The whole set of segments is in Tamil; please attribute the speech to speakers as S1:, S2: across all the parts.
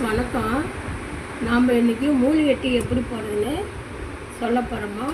S1: வணக்கம் நாம் இன்றைக்கி மூலிகட்டி எப்படி போடுறதுன்னு சொல்ல போகிறோமா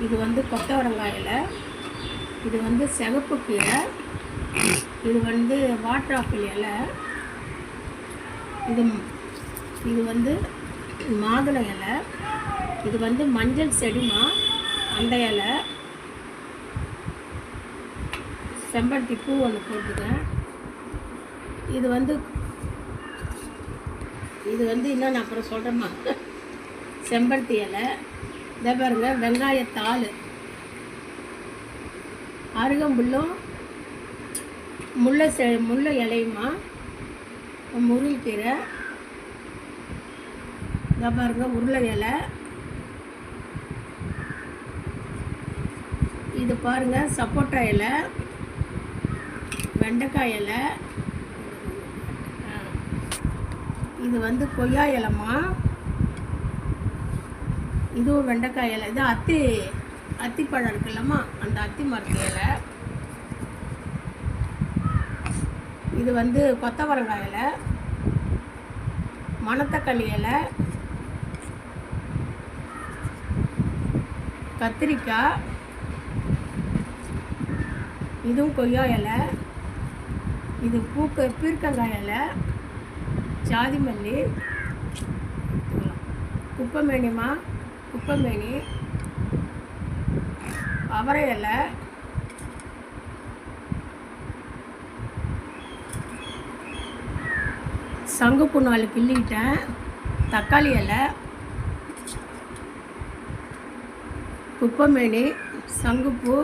S1: இது வந்து கொத்தவரங்காயில் இது வந்து சிகப்பு கீரை இது வந்து வாட்டர் ஆப்பிள் இலை இது இது வந்து மாதுளை இலை இது வந்து மஞ்சள் செடிமா அந்த இலை செம்பருத்தி பூ ஒன்று போட்டுக்கேன் இது வந்து இது வந்து இன்னும் நான் அப்புறம் சொல்கிறேம்மா செம்பருத்தி இலை. இதை பாருங்க வெங்காயத்தாள். அருகம்புல்லும் முல்லை செ முல்லை இலையுமா முருங்கீரை இதை பாருங்க உருளை இலை. இது பாருங்கள் சப்போட்டா இலை. வெண்டைக்காய் இலை. இது வந்து கொய்யா இலமா இதுவும் வெண்டைக்காய் இலை. இது அத்தி அத்திப்பழம் இருக்குல்லம்மா அந்த அத்தி மரத்து இலை. இது வந்து கொத்தவரங்காய் இலை. மணத்தக்காளி இலை. கத்திரிக்காய். இதுவும் கொய்யா இலை. இது பூக்க பீர்க்கங்காய் இலை. ஜாதி மல்லி. குப்பமேனிமா குப்பமேனி. அவரை இலை. சங்குப்பூ நாலு கிள்ளிக்கிட்டேன் தக்காளி இலை. குப்பமேனி சங்குப்பூ.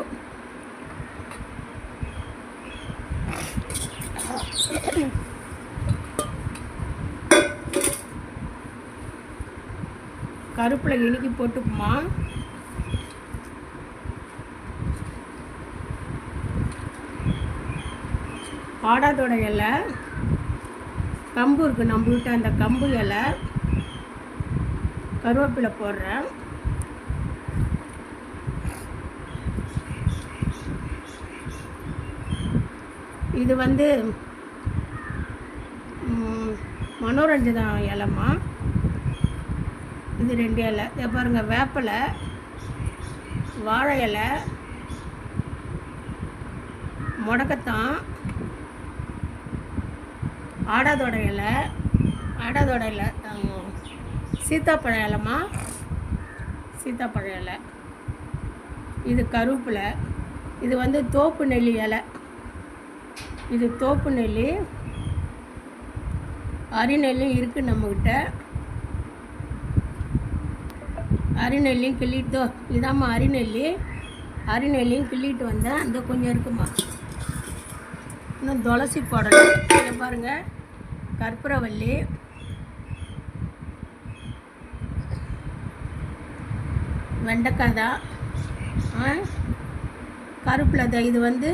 S1: கருப்பில் இனிக்கி போட்டுக்குமா? ஆடாதோட இலை. கம்பு இருக்குது நம்ம வீட்டு அந்த கம்பு இலை. கருவேப்பிலை போடுறேன். இது வந்து ம், மனோரஞ்சனா இலைமா இது ரெண்டு இலை. இதை பாருங்கள் வேப்பிலை வாழை இலை முடக்கத்தான் ஆடாதோட இலை ஆடாதோட இலை சீத்தாப்பழ இலைமா சீத்தாப்பழ இலை. இது கருப்பில் இது வந்து தோப்பு நெல்லி இலை. இது தோப்பு நெல்லி. அரிநெல்லும் இருக்குது நம்மக்கிட்ட அரிநெல்லியும் கிள்ளிட்டு இதாம்மா அரிநெல்லி. அரிநெல்லியும் கிள்ளிட்டு வந்தேன். அந்த கொஞ்சம் இருக்குமா இன்னும் துளசி போடணும். இதை பாருங்கள் கற்பூரவல்லி வெண்டைக்காய் தான். ஆ? கருப்பில் தான். இது வந்து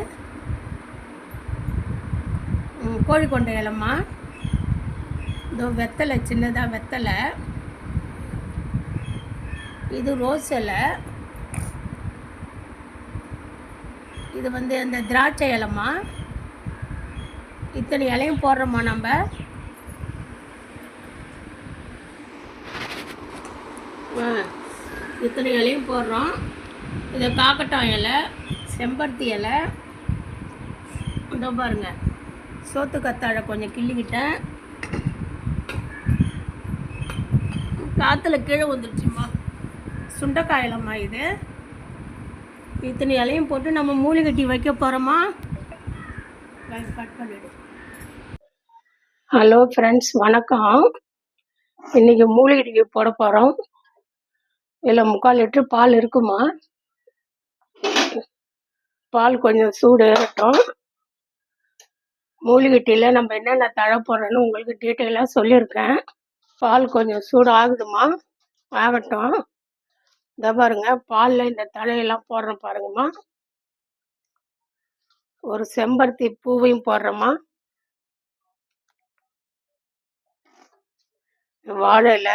S1: கோழிக்கொண்டை இலம்மா. இதோ வெத்தலை சின்னதாக வெத்தலை. இது ரோஸ் இலை இது வந்து இந்த திராட்சை இலைம்மா. இத்தனை இலையும் போடுறோமா நம்ம. ஆ, இத்தனை இலையும் போடுறோம். இது காக்கட்டான் இலை செம்பருத்தி இலை. இதோ பாருங்க. சோத்து கத்தாழை கொஞ்சம் கிள்ளிக்கிட்டேன். காற்றுல கீழே வந்துருச்சுமா சுண்டைக்காயிலம்மா இது. இத்தனை இலையும் போட்டு நம்ம மூலிகை டீ வைக்க போகிறோமா கட் பண்ணிடு ஹலோ ஃப்ரெண்ட்ஸ் வணக்கம். இன்னைக்கு மூலிகை டீ போட போகிறோம் இதில் முக்கால் லிட்டர் பால் இருக்குமா? பால் கொஞ்சம் சூடு ஏறட்டும். மூலிகை டீயில் நம்ம என்னென்ன தழை போடுறோன்னு உங்களுக்கு டீட்டெயிலாக சொல்லியிருக்கேன். பால் கொஞ்சம் சூடு ஆகுதுமா ஆகட்டும். இதை பாருங்க. பாலில் இந்த தழையெல்லாம் போடுறோம் பாருங்கம்மா. ஒரு செம்பருத்தி பூவையும் போடுறோம்மா. வாழையில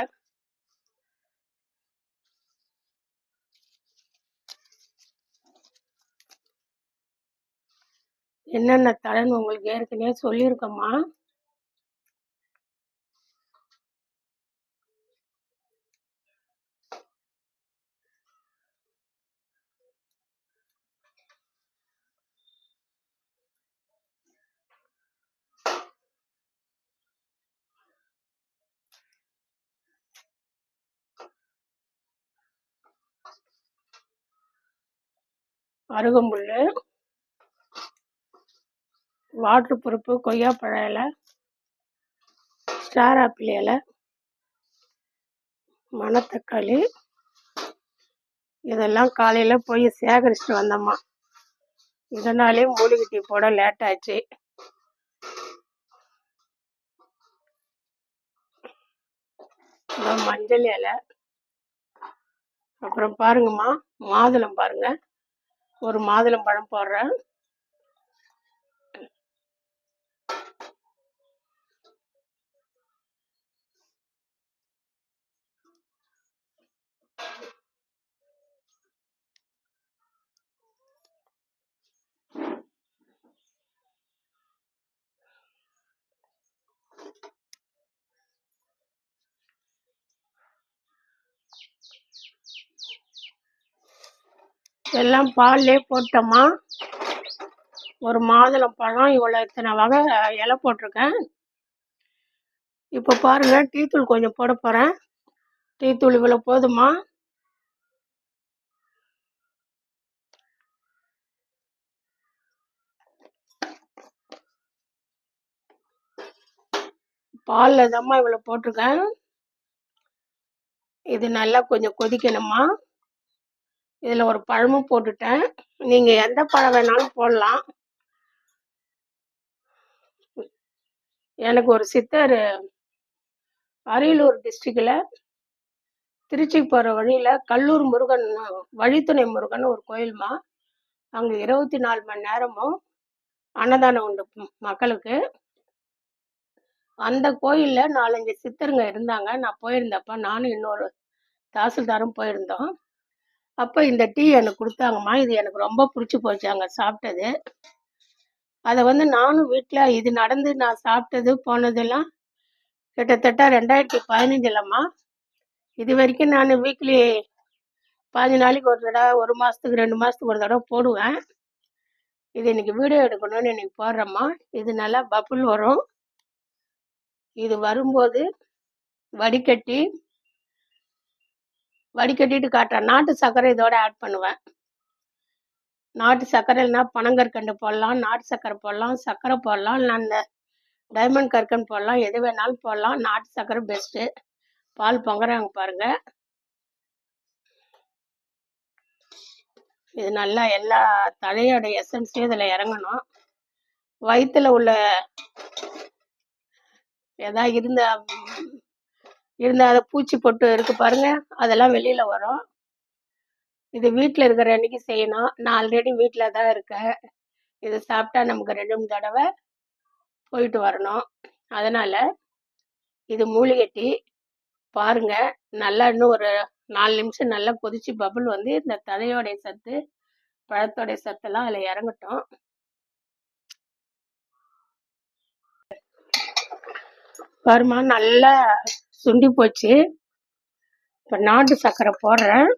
S1: என்னென்ன தழைன்னு உங்களுக்கு ஏற்கனவே சொல்லியிருக்கோம்மா. அருகம்புல் வாட்ரு பருப்பு கொய்யாப்பழ இலை ஸ்டார் ஆப்பிள் இலை மணத்தக்காளி இதெல்லாம் காலையில் போய் சேகரிச்சுட்டு வந்தோம்மா. இதனாலே மூலிகை டீ போட லேட் ஆச்சு. மஞ்சள் இலை. அப்புறம் பாருங்கம்மா மாதுளம் பாருங்கள் ஒரு மாதுளம் பழம் போடுறேன். எல்லாம் பால்லே போட்டோமா? ஒரு மாதுளம் பழம் இவ்வளோ இத்தனை வகை இலை போட்டிருக்கேன். இப்போ பாருங்கள் டீத்தூள் கொஞ்சம் போட போகிறேன் டீத்தூள் இவ்வளோ போதுமா? பாலில் தாம்மா இவ்வளோ போட்டிருக்கேன். இது நல்லா கொஞ்சம் கொதிக்கணுமா இதில் ஒரு பழமும் போட்டுட்டேன். நீங்கள் எந்த பழம் வேணாலும் போடலாம். எனக்கு ஒரு சித்தர் அரியலூர் டிஸ்ட்ரிக்டில் திருச்சி போகிற வழியில் கல்லூர் முருகன் வழித்துணை முருகன் ஒரு கோயில்மா. அங்கே இருபத்தி நாலு மணி நேரமும் அன்னதானம் உண்டு மக்களுக்கு. அந்த கோயிலில் நாலஞ்சு சித்தருங்க இருந்தாங்க. நான் போயிருந்தப்ப நானும் இன்னொரு தாசில்தாரும் போயிருந்தோம். அப்போ இந்த டீ எனக்கு கொடுத்தாங்கம்மா. இது எனக்கு ரொம்ப பிடிச்சி போச்சு அங்கே சாப்பிட்டது அதை வந்து நானும் வீட்டில் இது நடந்து நான் சாப்பிட்டது போனதெல்லாம் கிட்டத்தட்ட ரெண்டாயிரத்தி பதினஞ்சுலம்மா இது வரைக்கும் நான் வீக்லி பாஞ்சு நாளைக்கு ஒரு தடவை ஒரு மாதத்துக்கு ரெண்டு மாதத்துக்கு ஒரு தடவை போடுவேன். இது இன்னைக்கு வீடியோ எடுக்கணும்னு இன்னைக்கு போடுறேம்மா. இது நல்லா பப்புள் வரும். இது வரும்போது வடிகட்டி வடிகட்டிட்டு காட்டுறேன் நாட்டு சர்க்கரை இதோட ஆட் பண்ணுவேன். நாட்டு சர்க்கரைனா பனங்கற்கண்டு போடலாம் நாட்டு சர்க்கரை போடலாம் சர்க்கரை போடலாம் இல்லை அந்த டைமண்ட் கற்கண்டு போடலாம் எது வேணாலும் போடலாம். நாட்டு சர்க்கரை பெஸ்ட்டு பால் பொங்குறாங்க பாருங்க. இது நல்லா எல்லா தலையோட எசன்ஸையும் இதில் இறங்கணும். வயிற்றில் உள்ள எதா இருந்த இருந்தால் அதை பூச்சி பொட்டு இருக்கு பாருங்க. அதெல்லாம் வெளியில் வரும். இது வீட்டில் இருக்கிற அன்னைக்கு செய்யணும். நான் ஆல்ரெடி வீட்டில் தான் இருக்கேன். இது சாப்பிட்டா நமக்கு ரெண்டு மூணு தடவை போயிட்டு வரணும். அதனால் இது மூலிகட்டி பாருங்கள் பாருங்க. நல்லா இன்னும் ஒரு நாலு நிமிஷம் நல்லா கொதிச்சு பபுள் வந்து இந்த ததையோடைய சத்து பழத்தோடைய சத்தெல்லாம் அதில் இறங்கட்டும். பாருமா நல்லா சுண்டி போச்சு. இப்போ நாட்டு சர்க்கரை போடுறேன்.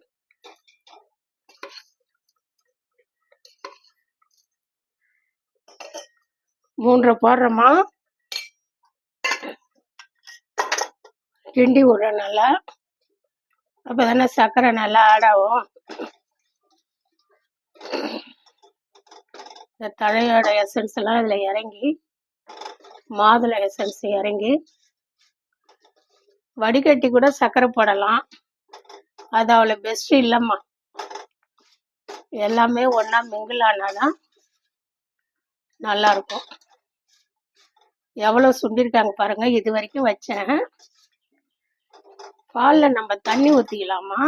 S1: மூன்றரை போடுறோமா கிண்டி விடுறேன் நல்லா. அப்போ தானே சர்க்கரை நல்லா ஆடாகும் இந்த தழையோட எசன்ஸ் எல்லாம் இதில் இறங்கி மாதுளை எசன்ஸ் இறங்கி வடிகட்டி கூட சர்க்கரை போடலாம். அது அவ்வளோ பெஸ்ட் இல்லைம்மா. எல்லாமே ஒன்றா மிங்கிள் ஆனாதான் நல்லாயிருக்கும். எவ்வளோ சுண்டிருக்காங்க பாருங்க இது வரைக்கும் வச்சேன். பாலில் நம்ம தண்ணி ஊற்றிக்கலாமா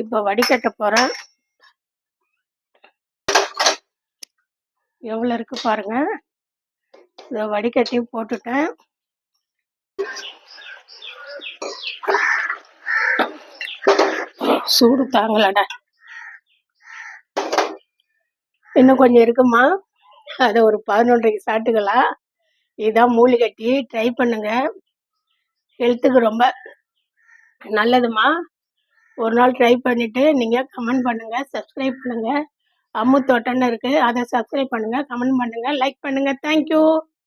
S1: இப்போ வடிகட்ட போகிறேன் எவ்வளோ இருக்கு பாருங்க. இதை வடிகட்டியும் போட்டுட்டேன். சூடு தாங்கலடா. இன்னும் கொஞ்சம் இருக்குமா? அதை ஒரு பதினொன்றைக்கு சாப்பிட்டுக்கலாம். இதுதான் மூலிகட்டி ட்ரை பண்ணுங்க. ஹெல்த்துக்கு ரொம்ப நல்லதுமா? ஒரு நாள் ட்ரை பண்ணிட்டு நீங்கள் கமெண்ட் பண்ணுங்க சப்ஸ்கிரைப் பண்ணுங்க. அம்மு தோட்டம்னு இருக்கு. அதை சப்ஸ்கிரைப் பண்ணுங்க கமெண்ட் பண்ணுங்க லைக் பண்ணுங்க. தேங்க்யூ